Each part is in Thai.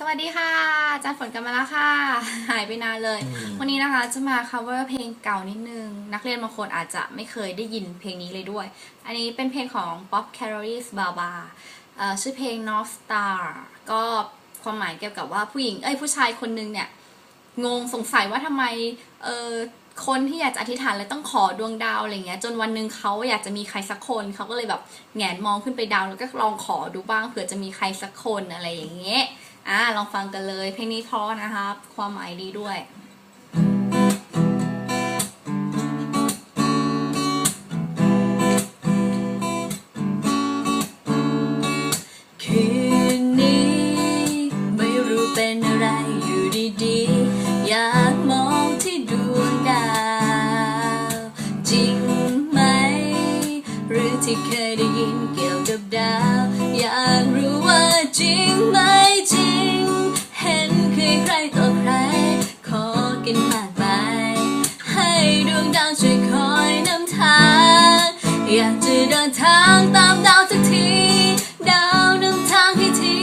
สวัสดีค่ะอาจารย์ฝนกลันมาแล้วค่ะ หายไปนานเลยอืมวันนี้นะคะจะมา cover เพลงเก่านิดนึง นักเรียนบางคนอาจจะไม่เคยได้ยินเพลงนี้เลยด้วย อันนี้เป็นเพลงของ Bob c a r o l y s Baba เอ่อชื่อเพลง North Star ก็ความหมายเกี่ยวกับว่าผู้หญิงเอ้ยผู้ชายคนนึงเนี่ย งงสงสัยว่าทำไมเออคนที่อยากจะอธิษฐานแล้วต้องขอดวงดาวอะไรเงี้ยจนวันหนึ่งเขาอยากจะมีใครสักคนเขาก็เลยแบบแหงนมองขึ้นไปดาวแล้วก็ลองขอดูบ้างเผื่อจะมีใครสักคนอะไรอย่างเงี้ย อ่าลองฟังกันเลย เพลงนี้เพราะนะครับ ความหมายดีด้วยคืนนี้ไม่รู้เป็นอะไรอยู่ดีๆอยากมองที่ดวงดาวจริงไหมหรือที่เคยได้ยินเกี่ยวกับดาว อยากรู้ว่าจริงไหม อยากจะเดินทางตามดาวสักที ดาวนำทางให้ที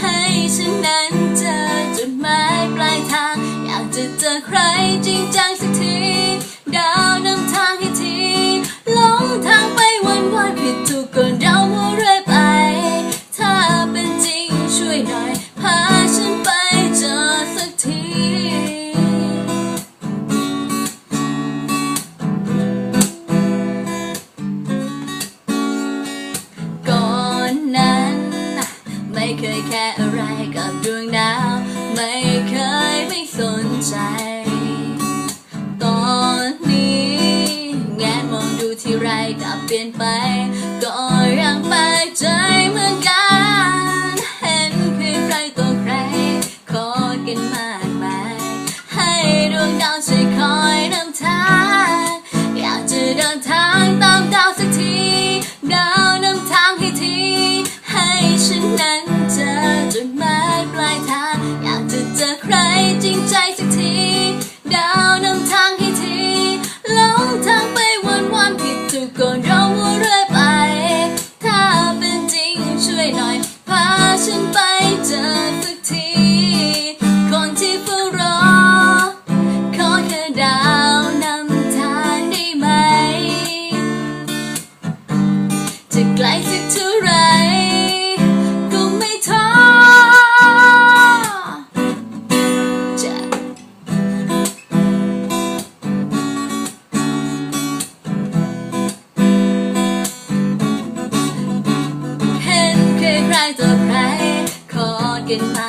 ให้ฉันนั้นเจอจุดหมายปลายทาง อยากจะเจอใครจริงจังสักที ดาวนำทางให้ทีหลงทางไปวันวันๆผิดถูกคนเรามัวเรื่อยไป ถ้าเป็นจริงช่วยหน่อยพา เคยแค่อะไรกับดวงดาว ไม่เคยไม่สนใจ ตอนนี้แง้มมองดูที่ไรกลับเปลี่ยนไป ก็ยังแปลกใจเหมือนกัน เห็นเพียงใครตัวใครคอดกันมากมาย ให้ดวงดาวช่วย in my